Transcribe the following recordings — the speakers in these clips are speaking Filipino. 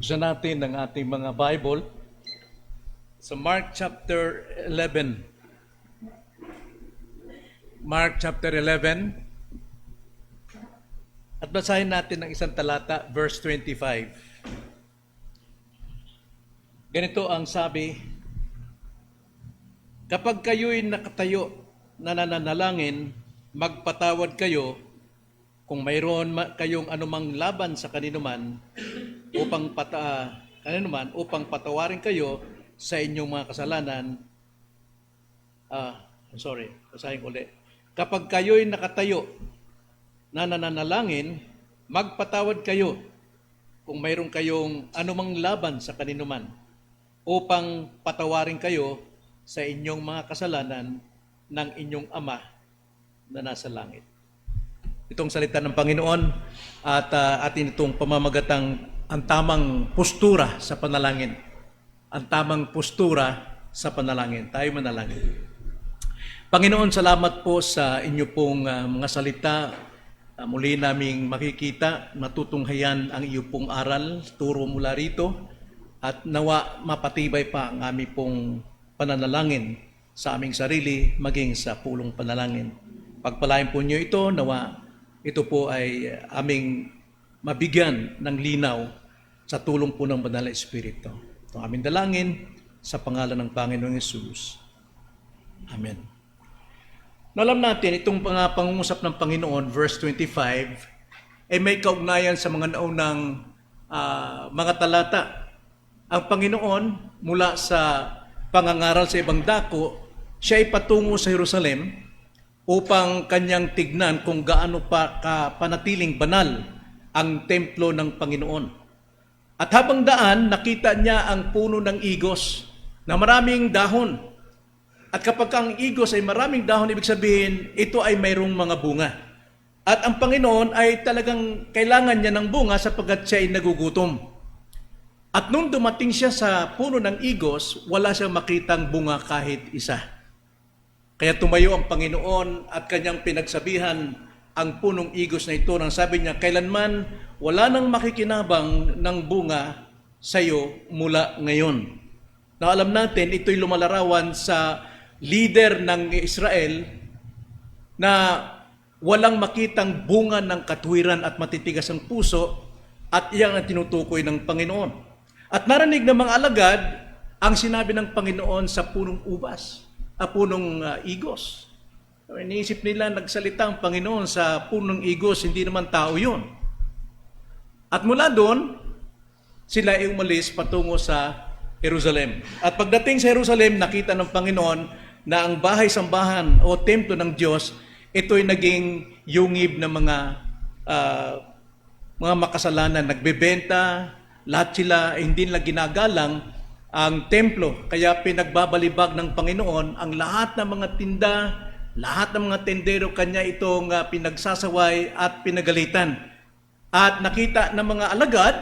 Gusto natin ng ating mga Bible sa Mark chapter 11. Mark chapter 11. At basahin natin ang isang talata, verse 25. Ganito ang sabi, Kapag kayo'y nakatayo na nananalangin, magpatawad kayo kung mayroon ma- kayong anumang laban sa kaninuman upang pata kaninuman upang patawarin kayo sa inyong mga kasalanan. Ah, sorry, basahin ko ulit. Kapag kayo'y nakatayo na nananalangin, magpatawad kayo kung mayroon kayong anumang laban sa kaninuman upang patawarin kayo sa inyong mga kasalanan ng inyong Ama na nasa langit. Itong salita ng Panginoon at uh, atin itong pamamagatang ang tamang postura sa panalangin. Ang tamang postura sa panalangin. Tayo manalangin. Panginoon, salamat po sa inyo pong uh, mga salita. Uh, muli naming makikita, matutunghayan ang iyo pong aral, turo mula rito, at nawa mapatibay pa ang aming pong pananalangin sa aming sarili, maging sa pulong panalangin. Pagpalain po niyo ito, nawa ito po ay aming mabigyan ng linaw sa tulong po ng Banal na Espiritu. Ito aming dalangin sa pangalan ng Panginoong Yesus. Amen. Nalam natin, itong pangungusap ng Panginoon, verse 25, ay may kaugnayan sa mga naunang ah, mga talata. Ang Panginoon, mula sa pangangaral sa ibang dako, siya ay patungo sa Jerusalem upang kanyang tignan kung gaano pa kapanatiling banal ang templo ng Panginoon. At habang daan, nakita niya ang puno ng igos na maraming dahon. At kapag ang igos ay maraming dahon, ibig sabihin, ito ay mayroong mga bunga. At ang Panginoon ay talagang kailangan niya ng bunga sapagkat siya ay nagugutom. At nung dumating siya sa puno ng igos, wala siyang makitang bunga kahit isa. Kaya tumayo ang Panginoon at kanyang pinagsabihan ang punong igos na ito nang sabi niya, kailanman wala nang makikinabang ng bunga sa iyo mula ngayon. Na alam natin, ito'y lumalarawan sa leader ng Israel na walang makitang bunga ng katwiran at matitigas ang puso at iyan ang tinutukoy ng Panginoon. At narinig ng mga alagad ang sinabi ng Panginoon sa punong ubas, a punong uh, igos. So, iniisip nila nagsalita ang Panginoon sa punong igos, hindi naman tao yun. At mula doon, sila ay umalis patungo sa Jerusalem. At pagdating sa Jerusalem, nakita ng Panginoon na ang bahay-sambahan o templo ng Diyos, ito'y naging yungib ng mga ah, mga makasalanan, nagbebenta, lahat sila ay hindi nila ginagalang ang templo. Kaya pinagbabalibag ng Panginoon ang lahat ng mga tinda, lahat ng mga tendero kanya itong ah, pinagsasaway at pinagalitan. At nakita ng mga alagad,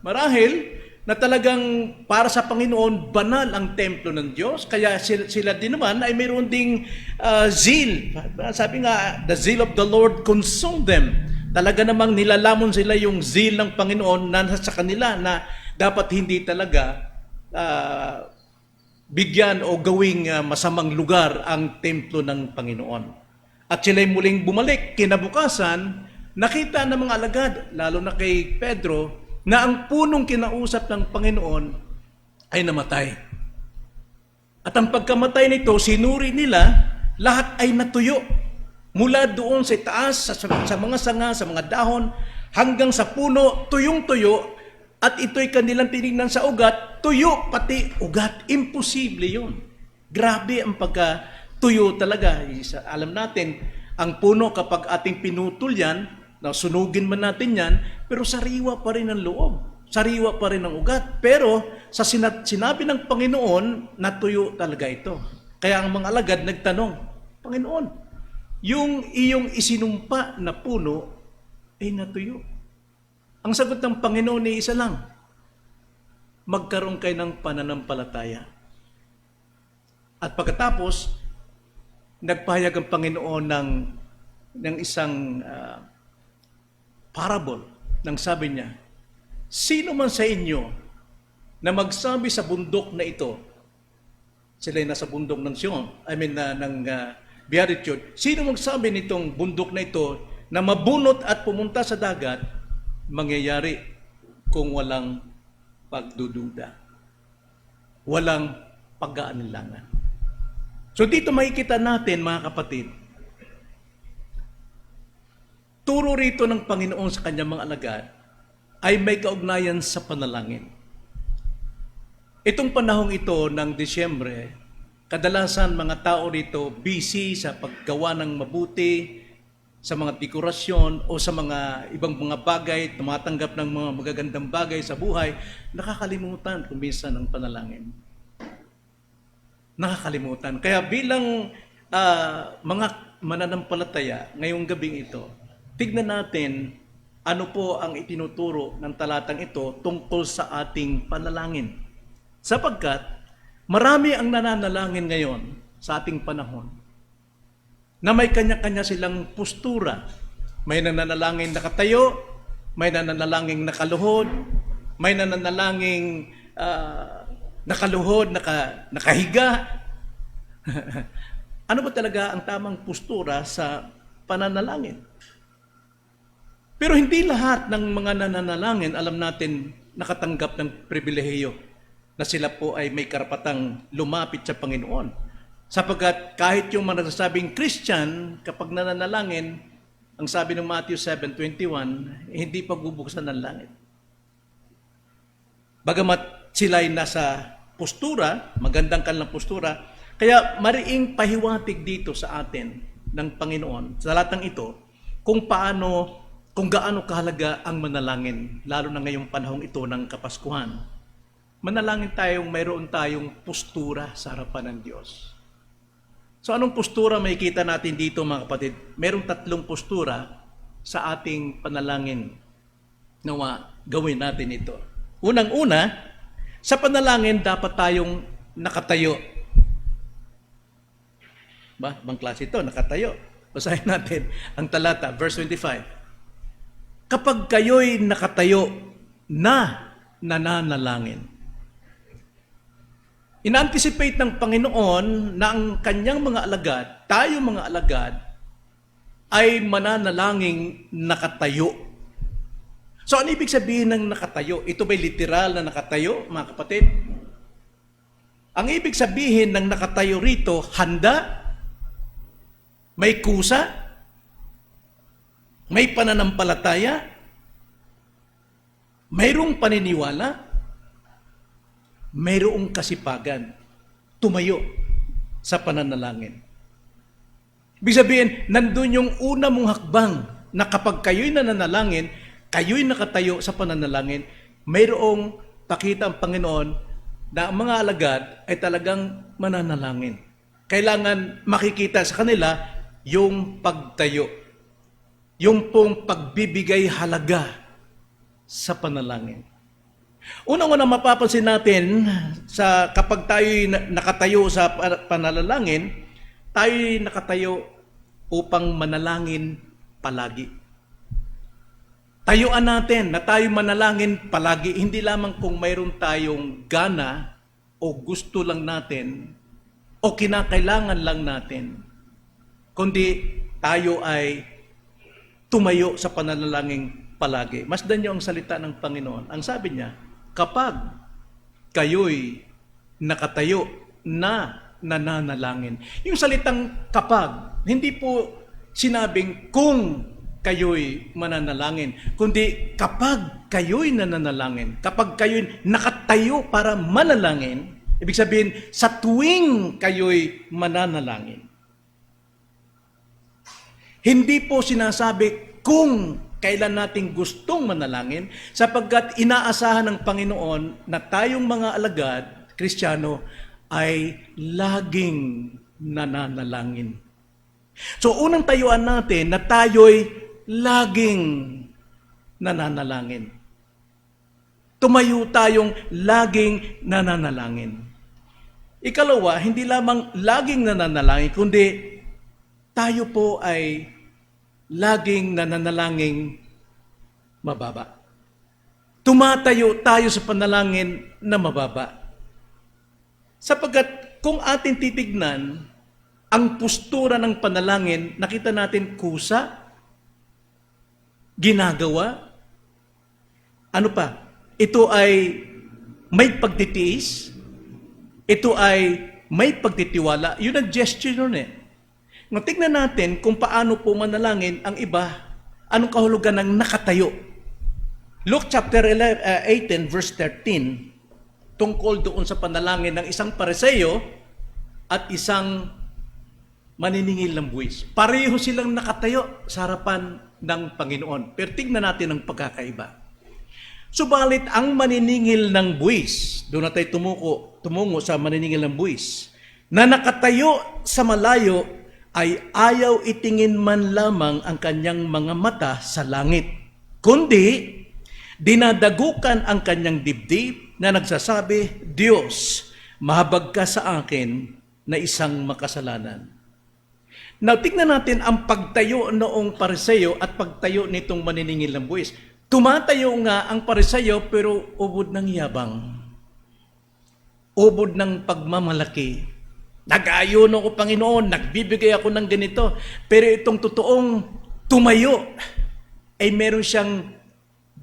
marahil, na talagang para sa Panginoon, banal ang templo ng Diyos. Kaya sila, sila din naman ay mayroon ding ah, zeal. Sabi nga, the zeal of the Lord consumed them. Talaga namang nilalamon sila yung zeal ng Panginoon na nasa kanila na dapat hindi talaga ah, bigyan o gawing ah, masamang lugar ang templo ng Panginoon. At sila'y muling bumalik. Kinabukasan, nakita ng mga alagad, lalo na kay Pedro, na ang punong kinausap ng Panginoon ay namatay. At ang pagkamatay nito, sinuri nila, lahat ay natuyo. Mula doon sa taas, sa, sa mga sanga, sa mga dahon, hanggang sa puno, tuyong-tuyo, at ito'y kanilang tinignan sa ugat, tuyo pati ugat. Imposible yun. Grabe ang pagkatuyo talaga. Isa- Alam natin, ang puno kapag ating pinutol yan, na sunugin man natin yan, pero sariwa pa rin ang loob. Sariwa pa rin ang ugat. Pero sa sina- sinabi ng Panginoon, natuyo talaga ito. Kaya ang mga alagad nagtanong, Panginoon, yung iyong isinumpa na puno ay natuyo. Ang sagot ng Panginoon ay isa lang, magkaroon kayo ng pananampalataya. At pagkatapos, nagpahayag ang Panginoon ng ng isang ah, parable nang sabi niya, Sino man sa inyo na magsabi sa bundok na ito, sila ay nasa bundok ng Sion, I mean, na, ng uh, Beatitude, sino magsabi nitong bundok na ito na mabunot at pumunta sa dagat, mangyayari kung walang pagdududa. Walang pag-aanilangan. So dito makikita natin, mga kapatid, turo rito ng Panginoon sa kanyang mga alagad ay may kaugnayan sa panalangin. Itong panahong ito ng Disyembre, kadalasan mga tao rito busy sa paggawa ng mabuti, sa mga dekorasyon o sa mga ibang mga bagay, tumatanggap ng mga magagandang bagay sa buhay, nakakalimutan kung minsan ng panalangin. Nakakalimutan. Kaya bilang ah, mga mananampalataya ngayong gabing ito, tignan natin ano po ang itinuturo ng talatang ito tungkol sa ating panalangin. Sapagkat marami ang nananalangin ngayon sa ating panahon na may kanya-kanya silang postura. May nananalangin nakatayo, may nananalangin nakaluhod, may nananalangin ah, nakaluhod, naka, nakahiga. ano ba talaga ang tamang postura sa pananalangin? Pero hindi lahat ng mga nananalangin, alam natin, nakatanggap ng pribilehiyo na sila po ay may karapatang lumapit sa Panginoon. Sapagkat kahit yung mga nagsasabing Christian, kapag nananalangin, ang sabi ng Matthew 7.21, eh, hindi pagbubuksan ng langit. Bagamat sila ay nasa postura, magandang kanilang postura, kaya mariing pahiwatig dito sa atin ng Panginoon, sa latang ito, kung paano, kung gaano kahalaga ang manalangin, lalo na ngayong panahong ito ng Kapaskuhan. Manalangin tayong mayroon tayong postura sa harapan ng Diyos. So anong postura makikita natin dito mga kapatid? Merong tatlong postura sa ating panalangin. Nawa, gawin natin ito. Unang-una, sa panalangin dapat tayong nakatayo. Ba, bang klase ito? Nakatayo. Basahin natin ang talata, verse 25. Kapag kayo'y nakatayo na nananalangin, In-anticipate ng Panginoon na ang kanyang mga alagad, tayo mga alagad, ay mananalangin nakatayo. So ano ibig sabihin ng nakatayo? Ito ba'y literal na nakatayo, mga kapatid? Ang ibig sabihin ng nakatayo rito, handa, may kusa, may pananampalataya, mayroong paniniwala, mayroong kasipagan, tumayo sa pananalangin. Ibig sabihin, nandun yung una mong hakbang na kapag kayo'y nananalangin, kayo'y nakatayo sa pananalangin, mayroong pakita ang Panginoon na ang mga alagad ay talagang mananalangin. Kailangan makikita sa kanila yung pagtayo, yung pong pagbibigay halaga sa panalangin. Unang-una mapapansin natin sa kapag tayo nakatayo sa panalangin, tayo nakatayo upang manalangin palagi. Tayuan natin na tayo manalangin palagi, hindi lamang kung mayroon tayong gana o gusto lang natin o kinakailangan lang natin, kundi tayo ay tumayo sa panalangin palagi. Masdan niyo ang salita ng Panginoon. Ang sabi niya, kapag kayo'y nakatayo na nananalangin. Yung salitang kapag, hindi po sinabing kung kayo'y mananalangin, kundi kapag kayo'y nananalangin, kapag kayo'y nakatayo para manalangin, ibig sabihin, sa tuwing kayo'y mananalangin. Hindi po sinasabi kung kailan nating gustong manalangin sapagkat inaasahan ng Panginoon na tayong mga alagad, Kristiyano, ay laging nananalangin. So unang tayuan natin na tayo'y laging nananalangin. Tumayo tayong laging nananalangin. Ikalawa, hindi lamang laging nananalangin, kundi tayo po ay laging nananalangin mababa. Tumatayo tayo sa panalangin na mababa. Sapagkat kung atin titignan, ang postura ng panalangin, nakita natin kusa, ginagawa, ano pa? Ito ay may pagtitiis, ito ay may pagtitiwala. Yun ang gesture nun eh. Ngayon, tignan natin kung paano po manalangin ang iba, anong kahulugan ng nakatayo. Luke chapter 11, uh, 18 verse 13, tungkol doon sa panalangin ng isang pareseyo at isang maniningil ng buwis. Pareho silang nakatayo sa harapan ng Panginoon. Pero tignan natin ang pagkakaiba. Subalit ang maniningil ng buwis, doon na tumuko, tumungo sa maniningil ng buwis, na nakatayo sa malayo ay ayaw itingin man lamang ang kanyang mga mata sa langit, kundi dinadagukan ang kanyang dibdib na nagsasabi, Diyos, mahabag ka sa akin na isang makasalanan. Now, tingnan natin ang pagtayo noong pariseyo at pagtayo nitong maniningil ng buwis. Tumatayo nga ang pariseyo pero ubod ng yabang. Ubod ng pagmamalaki. Nag-ayon ako, Panginoon, nagbibigay ako ng ganito. Pero itong totoong tumayo ay meron siyang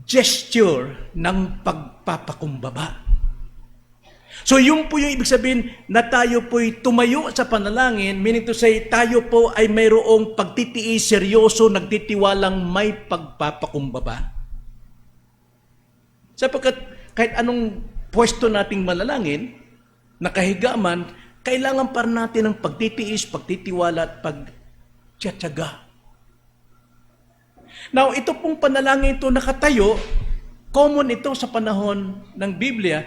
gesture ng pagpapakumbaba. So yung po yung ibig sabihin na tayo po'y tumayo sa panalangin, meaning to say, tayo po ay mayroong pagtitiis, seryoso, nagtitiwalang may pagpapakumbaba. Sapagkat kahit anong pwesto nating manalangin, nakahiga man, kailangan pa natin ng pagtitiis, pagtitiwala at pagtsatsaga. Now, ito pong panalangin ito nakatayo, common ito sa panahon ng Biblia,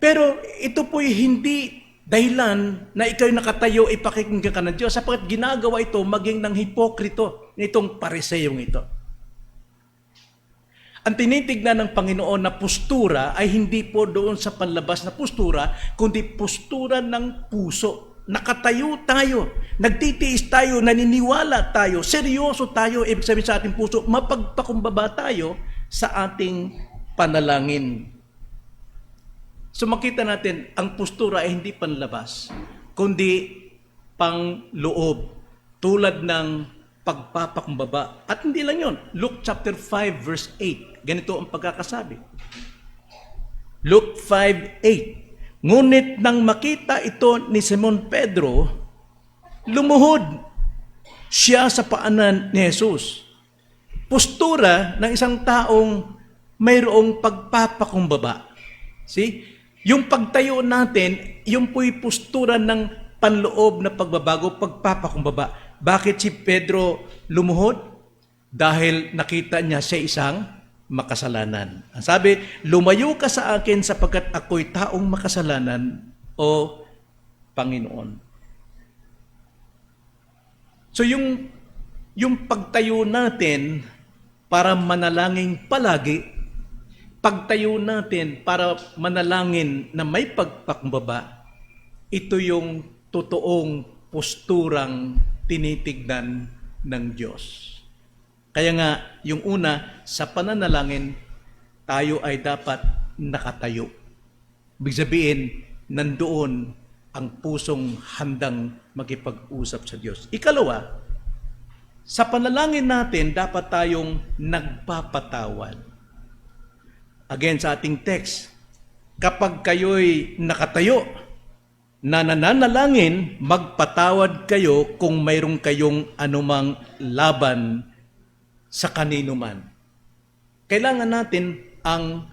pero ito po'y hindi dahilan na ikaw nakatayo, ipakikinggan ka ng Diyos, sapagkat ginagawa ito maging ng hipokrito nitong pariseyong ito. Ang tinitignan ng Panginoon na postura ay hindi po doon sa panlabas na postura, kundi postura ng puso. Nakatayo tayo, nagtitiis tayo, naniniwala tayo, seryoso tayo, ibig sabihin sa ating puso, mapagpakumbaba tayo sa ating panalangin. So makita natin, ang postura ay hindi panlabas, kundi pang loob, tulad ng pagpapakumbaba. At hindi lang yon. Luke chapter 5 verse 8. Ganito ang pagkakasabi. Luke 5:8. Ngunit nang makita ito ni Simon Pedro, lumuhod siya sa paanan ni Jesus. Postura ng isang taong mayroong pagpapakumbaba. See? Yung pagtayo natin, yung po'y postura ng panloob na pagbabago, pagpapakumbaba. Bakit si Pedro lumuhod? Dahil nakita niya siya isang makasalanan. Ang sabi, lumayo ka sa akin sapagkat ako'y taong makasalanan o Panginoon. So yung yung pagtayo natin para manalangin palagi, pagtayo natin para manalangin na may pagpakumbaba, ito yung totoong posturang tinitignan ng Diyos. Kaya nga, yung una, sa pananalangin, tayo ay dapat nakatayo. Ibig sabihin, nandoon ang pusong handang makipag-usap sa Diyos. Ikalawa, sa panalangin natin, dapat tayong nagpapatawad. Again, sa ating text, kapag kayo'y nakatayo, na nananalangin, magpatawad kayo kung mayroong kayong anumang laban sa kanino man. Kailangan natin ang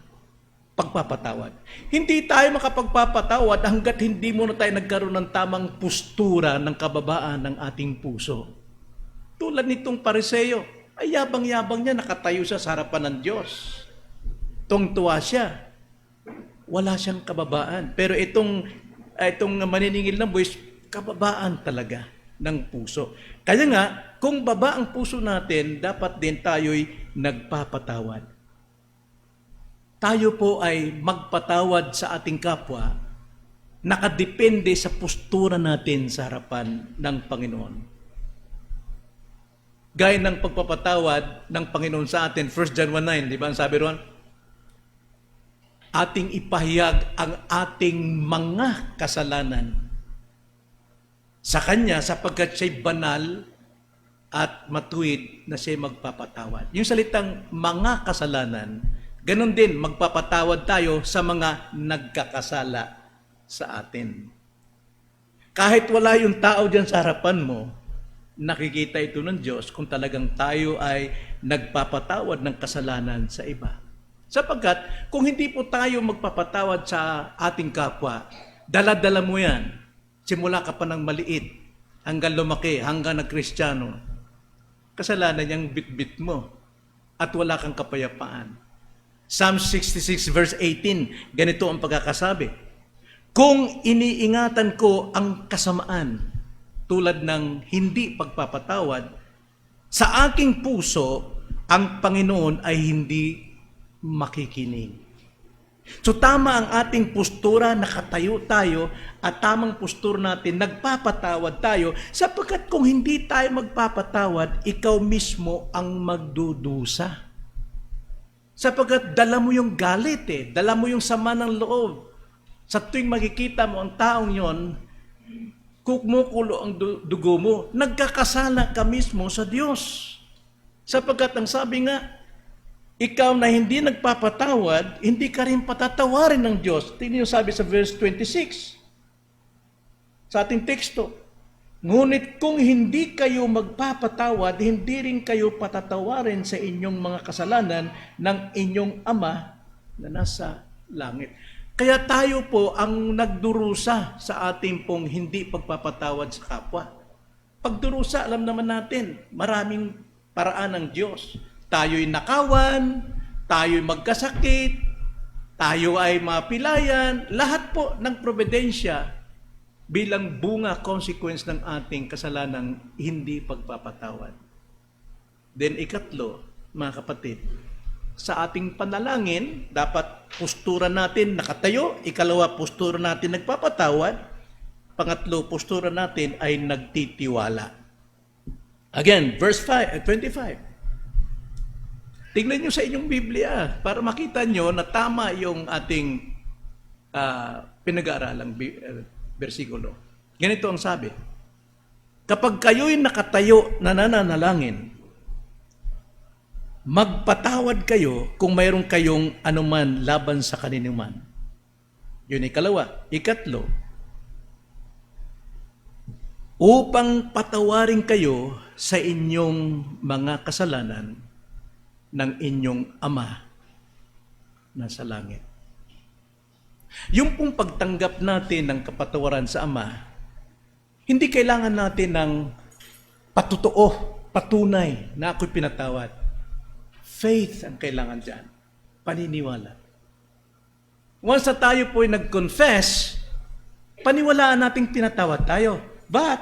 pagpapatawad. Hindi tayo makapagpapatawad hanggat hindi mo na tayo nagkaroon ng tamang postura ng kababaan ng ating puso. Tulad nitong pariseyo, ay yabang-yabang niya, nakatayo sa harapan ng Diyos. Tungtuwa siya. Wala siyang kababaan. Pero itong itong maniningil ng buwis, kababaan talaga ng puso. Kaya nga, kung baba ang puso natin, dapat din tayo'y nagpapatawad. Tayo po ay magpatawad sa ating kapwa, nakadepende sa postura natin sa harapan ng Panginoon. Gaya ng pagpapatawad ng Panginoon sa atin, 1 John 1.9, di ba ang sabi ron? Ating ipahayag ang ating mga kasalanan sa Kanya sapagkat siya'y banal at matuwid na siya magpapatawad. Yung salitang mga kasalanan, ganun din, magpapatawad tayo sa mga nagkakasala sa atin. Kahit wala yung tao dyan sa harapan mo, nakikita ito ng Diyos kung talagang tayo ay nagpapatawad ng kasalanan sa iba. Sapagkat kung hindi po tayo magpapatawad sa ating kapwa, dala-dala mo yan. Simula ka pa ng maliit, hanggang lumaki, hanggang nagkristyano. Kasalanan niyang bit-bit mo at wala kang kapayapaan. Psalm 66 verse 18, ganito ang pagkakasabi. Kung iniingatan ko ang kasamaan tulad ng hindi pagpapatawad, sa aking puso ang Panginoon ay hindi makikinig. So tama ang ating postura, nakatayo tayo at tamang postura natin, nagpapatawad tayo sapagkat kung hindi tayo magpapatawad, ikaw mismo ang magdudusa. Sapagkat dala mo yung galit eh, dala mo yung sama ng loob. Sa tuwing makikita mo ang taong yon, kumukulo ang du- dugo mo, nagkakasala ka mismo sa Diyos. Sapagkat ang sabi nga, ikaw na hindi nagpapatawad, hindi ka rin patatawarin ng Diyos. Tingnan yung sabi sa verse 26 sa ating teksto. Ngunit kung hindi kayo magpapatawad, hindi rin kayo patatawarin sa inyong mga kasalanan ng inyong Ama na nasa langit. Kaya tayo po ang nagdurusa sa ating pong hindi pagpapatawad sa kapwa. Pagdurusa, alam naman natin, maraming paraan ng Diyos. Tayo'y nakawan, tayo'y magkasakit, tayo ay mapilayan, lahat po ng probedensya bilang bunga, consequence ng ating kasalanang hindi pagpapatawad. Then ikatlo, mga kapatid, sa ating panalangin, dapat postura natin nakatayo. Ikalawa, postura natin nagpapatawad. Pangatlo, postura natin ay nagtitiwala. Again, verse 5, eh, 25. Tingnan nyo sa inyong Biblia para makita nyo na tama yung ating ah, pinag-aaralang bi- eh, bersikulo. Ganito ang sabi. Kapag kayo'y nakatayo na nananalangin, magpatawad kayo kung mayroon kayong anuman laban sa kaninuman. Yun ikalawa. Ikatlo, upang patawarin kayo sa inyong mga kasalanan ng inyong Ama na sa langit. Yung pong pagtanggap natin ng kapatawaran sa Ama, hindi kailangan natin ng patutuo, patunay na ako'y pinatawad. Faith ang kailangan dyan. Paniniwala. Once na tayo po ay nag-confess, paniwalaan nating pinatawad tayo. But,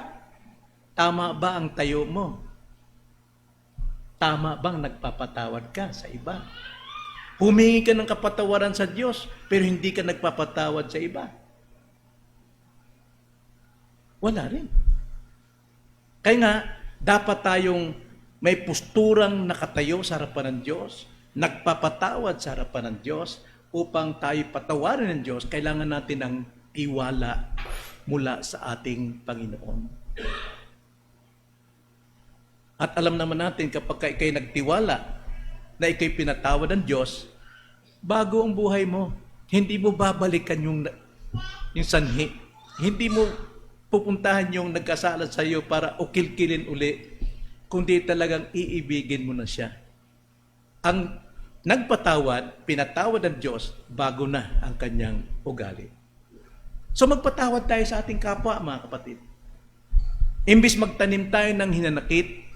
tama ba ang tayo mo? Tama bang nagpapatawad ka sa iba? Humingi ka ng kapatawaran sa Diyos, pero hindi ka nagpapatawad sa iba. Wala rin. Kaya nga, dapat tayong may posturang nakatayo sa harapan ng Diyos, nagpapatawad sa harapan ng Diyos, upang tayo patawarin ng Diyos, kailangan natin ng tiwala mula sa ating Panginoon. At alam naman natin kapag ikay nagtiwala na ikay pinatawad ng Diyos, bago ang buhay mo. Hindi mo babalikan yung, yung sanhi. Hindi mo pupuntahan yung nagkasala sa iyo para ukil-kilin uli, kundi talagang iibigin mo na siya. Ang nagpatawad, pinatawad ng Diyos, bago na ang kanyang ugali. So magpatawad tayo sa ating kapwa, mga kapatid. Imbis magtanim tayo ng hinanakit,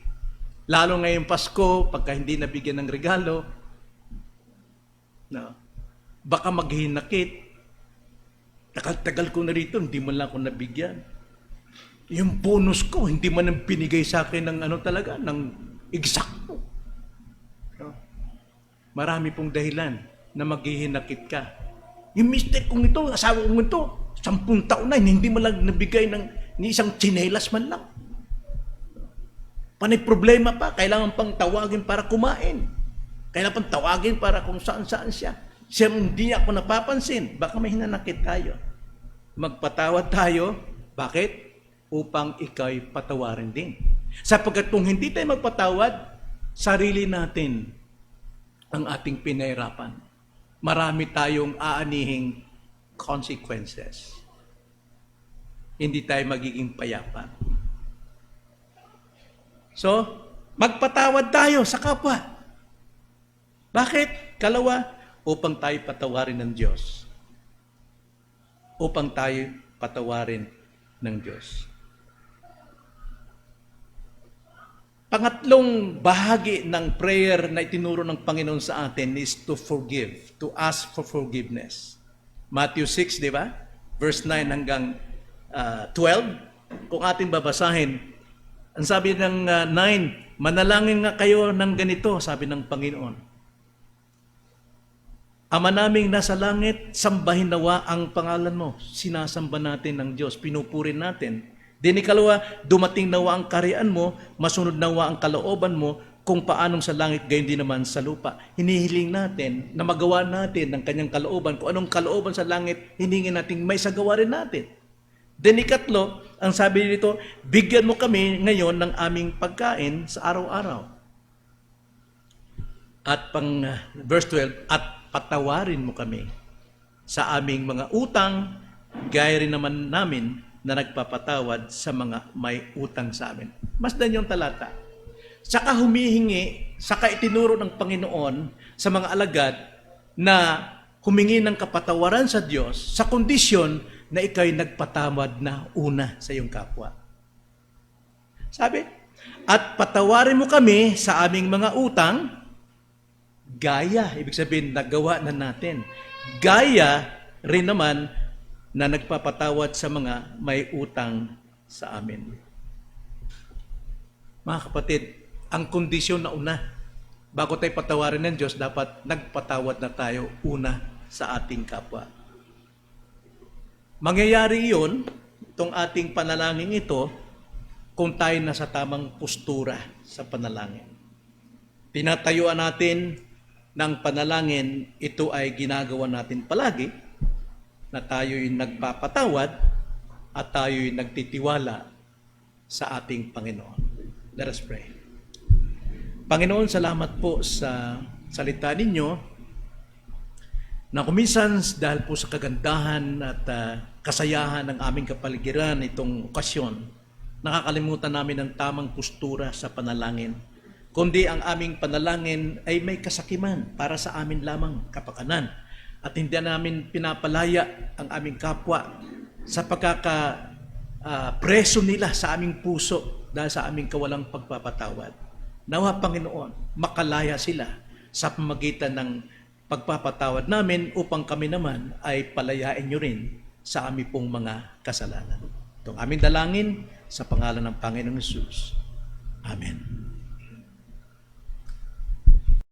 lalo ngayong Pasko, pagka hindi nabigyan ng regalo, no, baka maghinakit. Tagal-tagal ko na rito, hindi man lang ako nabigyan. Yung bonus ko, hindi man ang binigay sa akin ng ano talaga, ng eksakto. No? Marami pong dahilan na maghihinakit ka. Yung mistake kong ito, asawa kong ito, sampung taon na, hindi mo lang nabigay ng ni isang tsinelas man lang. Panay problema pa, kailangan pang tawagin para kumain. Kailangan pang tawagin para kung saan-saan siya. Siya hindi ako napapansin. Baka may hinanakit tayo. Magpatawad tayo. Bakit? Upang ikaw'y patawarin din. Sapagkat kung hindi tayo magpatawad, sarili natin ang ating pinahirapan. Marami tayong aanihing consequences. Hindi tayo magiging payapa. So, magpatawad tayo sa kapwa. Bakit? Kalawa, upang tayo patawarin ng Diyos. Upang tayo patawarin ng Diyos. Pangatlong bahagi ng prayer na itinuro ng Panginoon sa atin is to forgive, to ask for forgiveness. Matthew 6, di ba? Verse 9 hanggang ah, 12. Kung ating babasahin, ang sabi ng ah, 9, manalangin nga kayo ng ganito, sabi ng Panginoon. Ama naming nasa langit, sambahin nawa ang pangalan mo. Sinasamba natin ng Diyos, pinupurin natin. Din ikalawa, dumating nawa ang karian mo, masunod nawa ang kalooban mo, kung paanong sa langit, gayon din naman sa lupa. Hinihiling natin na magawa natin ng kanyang kalooban. Kung anong kalooban sa langit, hiningin natin may sagawa rin natin. Then ikatlo, ang sabi dito, bigyan mo kami ngayon ng aming pagkain sa araw-araw. At pang uh, verse 12, at patawarin mo kami sa aming mga utang, gaya rin naman namin na nagpapatawad sa mga may utang sa amin. Masdan yung talata. Saka humihingi, saka itinuro ng Panginoon sa mga alagad na humingi ng kapatawaran sa Diyos sa kondisyon na ikaw'y nagpatawad na una sa iyong kapwa. Sabi, at patawarin mo kami sa aming mga utang, gaya, ibig sabihin, nagawa na natin. Gaya rin naman na nagpapatawad sa mga may utang sa amin. Mga kapatid, ang kondisyon na una, bago tayo patawarin ng Diyos, dapat nagpatawad na tayo una sa ating kapwa. Mangyayari iyon, itong ating panalangin ito, kung tayo nasa tamang postura sa panalangin. Tinatayuan natin ng panalangin, ito ay ginagawa natin palagi, na tayo'y nagpapatawad at tayo'y nagtitiwala sa ating Panginoon. Let us pray. Panginoon, salamat po sa salita ninyo na kuminsan dahil po sa kagandahan at ah, kasayahan ng aming kapaligiran itong okasyon, nakakalimutan namin ang tamang postura sa panalangin. Kundi ang aming panalangin ay may kasakiman para sa amin lamang kapakanan at hindi namin pinapalaya ang aming kapwa sa pagkaka ah, preso nila sa aming puso dahil sa aming kawalang pagpapatawad. Nawa Panginoon, makalaya sila sa pamagitan ng pagpapatawad namin upang kami naman ay palayain nyo rin sa aming pong mga kasalanan. Itong aming dalangin sa pangalan ng Panginoong Yesus. Amen.